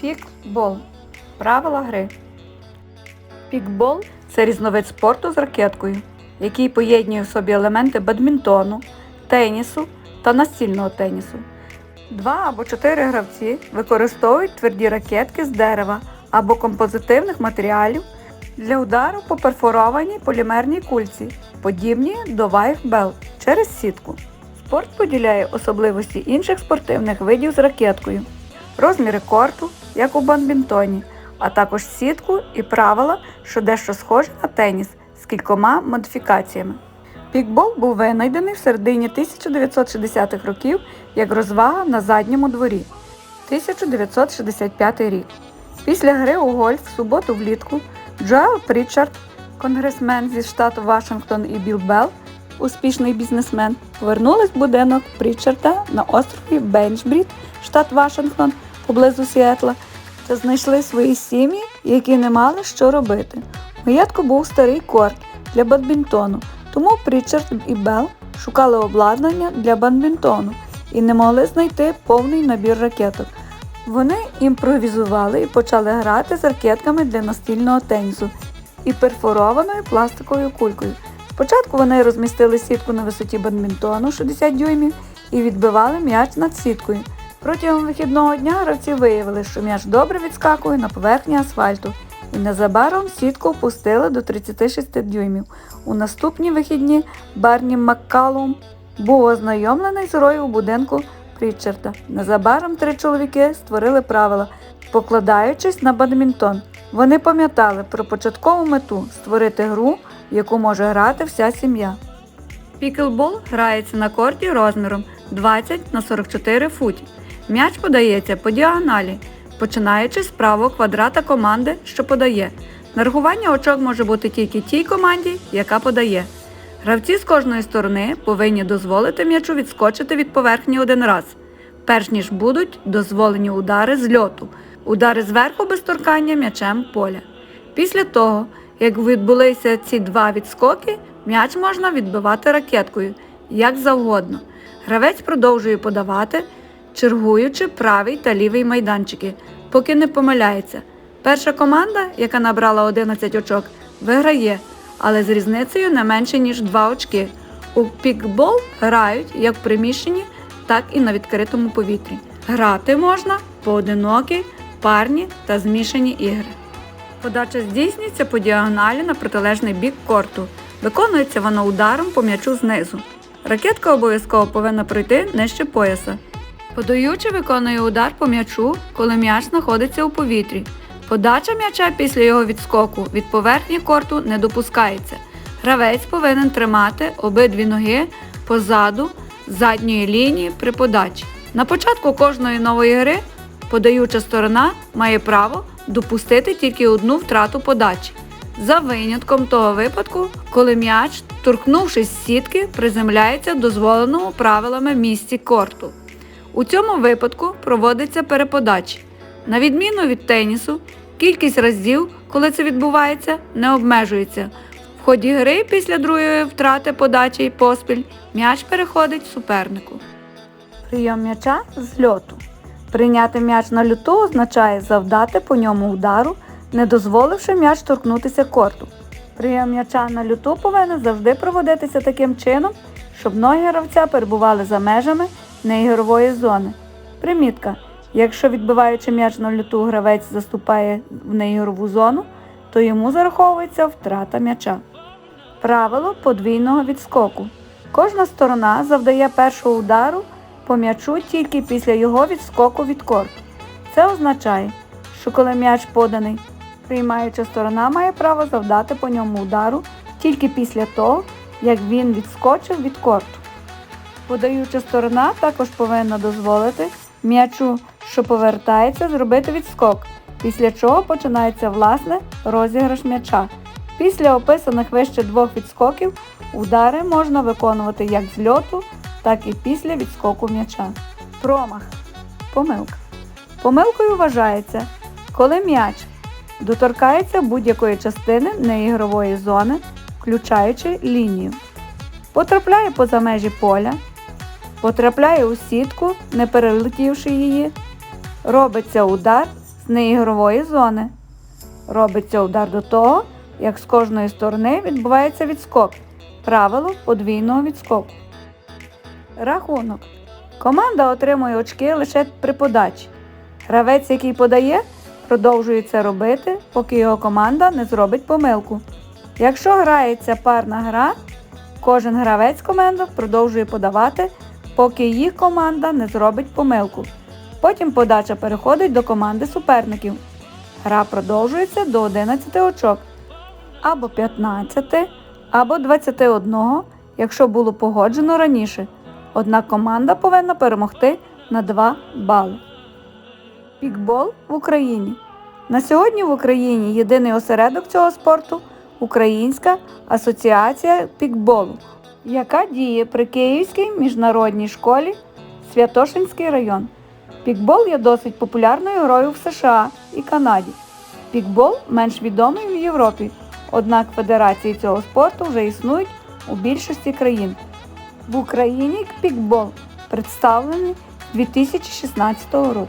Пікбол. Правила гри. Пікбол це різновид спорту з ракеткою, який поєднує в собі елементи бадмінтону, тенісу та настільного тенісу. Два або чотири гравці використовують тверді ракетки з дерева або композитивних матеріалів для удару по перфорованій полімерній кульці, подібні до вайфбел через сітку. Спорт поділяє особливості інших спортивних видів з ракеткою, розміри корту, як у бадмінтоні, а також сітку і правила, що дещо схожі на теніс з кількома модифікаціями. Пікбол був винайдений в середині 1960-х років як розвага на задньому дворі. 1965 рік. Після гри у гольф в суботу влітку Джоел Прічард, конгресмен зі штату Вашингтон і Білл Белл, успішний бізнесмен, повернулись в будинок Прічарда на острові Бенчбрід, штат Вашингтон, поблизу Сіетла, та знайшли свої сім'ї, які не мали що робити. У маєтку був старий корт для бадмінтону, тому Прічард і Белл шукали обладнання для бадмінтону і не могли знайти повний набір ракеток. Вони імпровізували і почали грати з ракетками для настільного тенісу і перфорованою пластиковою кулькою. Спочатку вони розмістили сітку на висоті бадмінтону 60 дюймів і відбивали м'яч над сіткою. Протягом вихідного дня гравці виявили, що м'яч добре відскакує на поверхні асфальту, і незабаром сітку опустили до 36 дюймів. У наступні вихідні Барні Маккалум був ознайомлений з грою у будинку Прічарда. Незабаром три чоловіки створили правила, покладаючись на бадмінтон. Вони пам'ятали про початкову мету створити гру, яку може грати вся сім'я. Піклбол грається на корті розміром 20 на 44 футі. М'яч подається по діагоналі, починаючи з правого квадрата команди, що подає. Нарахування очок може бути тільки тій команді, яка подає. Гравці з кожної сторони повинні дозволити м'ячу відскочити від поверхні один раз, перш ніж будуть дозволені удари з льоту, удари зверху без торкання м'ячем поля. Після того, як відбулися ці два відскоки, м'яч можна відбивати ракеткою, як завгодно. Гравець продовжує подавати, чергуючи правий та лівий майданчики, поки не помиляється. Перша команда, яка набрала 11 очок, виграє, але з різницею не менше, ніж 2 очки. У пікбол грають як в приміщенні, так і на відкритому повітрі. Грати можна поодинокі, парні та змішані ігри. Подача здійснюється по діагоналі на протилежний бік корту. Виконується вона ударом по м'ячу знизу. Ракетка обов'язково повинна пройти нижче пояса. Подаючий виконує удар по м'ячу, коли м'яч знаходиться у повітрі. Подача м'яча після його відскоку від поверхні корту не допускається. Гравець повинен тримати обидві ноги позаду задньої лінії при подачі. На початку кожної нової гри подаюча сторона має право допустити тільки одну втрату подачі. За винятком того випадку, коли м'яч, торкнувшись сітки, приземляється дозволеному правилами місці корту. У цьому випадку проводиться переподачі. На відміну від тенісу, кількість разів, коли це відбувається, не обмежується. В ході гри після другої втрати подачі і поспіль м'яч переходить супернику. Прийом м'яча з льоту. Прийняти м'яч на люту означає завдати по ньому удару, не дозволивши м'яч торкнутися корту. Прийом м'яча на люту повинен завжди проводитися таким чином, щоб ноги гравця перебували за межами неігрової зони. Примітка. Якщо відбиваючи м'яч на люту гравець заступає в неігрову зону, то йому зараховується втрата м'яча. Правило подвійного відскоку. Кожна сторона завдає першого удару по м'ячу тільки після його відскоку від корту. Це означає, що коли м'яч поданий, приймаюча сторона має право завдати по ньому удару тільки після того, як він відскочив від корту. Подаюча сторона також повинна дозволити м'ячу, що повертається, зробити відскок, після чого починається власне розіграш м'яча. Після описаних вище двох відскоків удари можна виконувати як з льоту, так і після відскоку м'яча. Промах. Помилка. Помилкою вважається, коли м'яч доторкається будь-якої частини неігрової зони, включаючи лінію, потрапляє поза межі поля, потрапляє у сітку, не перелетівши її, робиться удар з неігрової зони. Робиться удар до того, як з кожної сторони відбувається відскок. Правило подвійного відскоку. Рахунок. Команда отримує очки лише при подачі. Гравець, який подає, продовжує це робити, поки його команда не зробить помилку. Якщо грається парна гра, кожен гравець команди продовжує подавати, поки їх команда не зробить помилку. Потім подача переходить до команди суперників. Гра продовжується до 11 очок або 15, або 21, якщо було погоджено раніше. Одна команда повинна перемогти на 2 бали. Пікбол в Україні. На сьогодні в Україні єдиний осередок цього спорту Українська асоціація пікболу, яка діє при Київській міжнародній школі Святошинський район. Пікбол є досить популярною грою в США і Канаді. Пікбол менш відомий в Європі, однак федерації цього спорту вже існують у більшості країн. В Україні пікбол представлений 2016 року.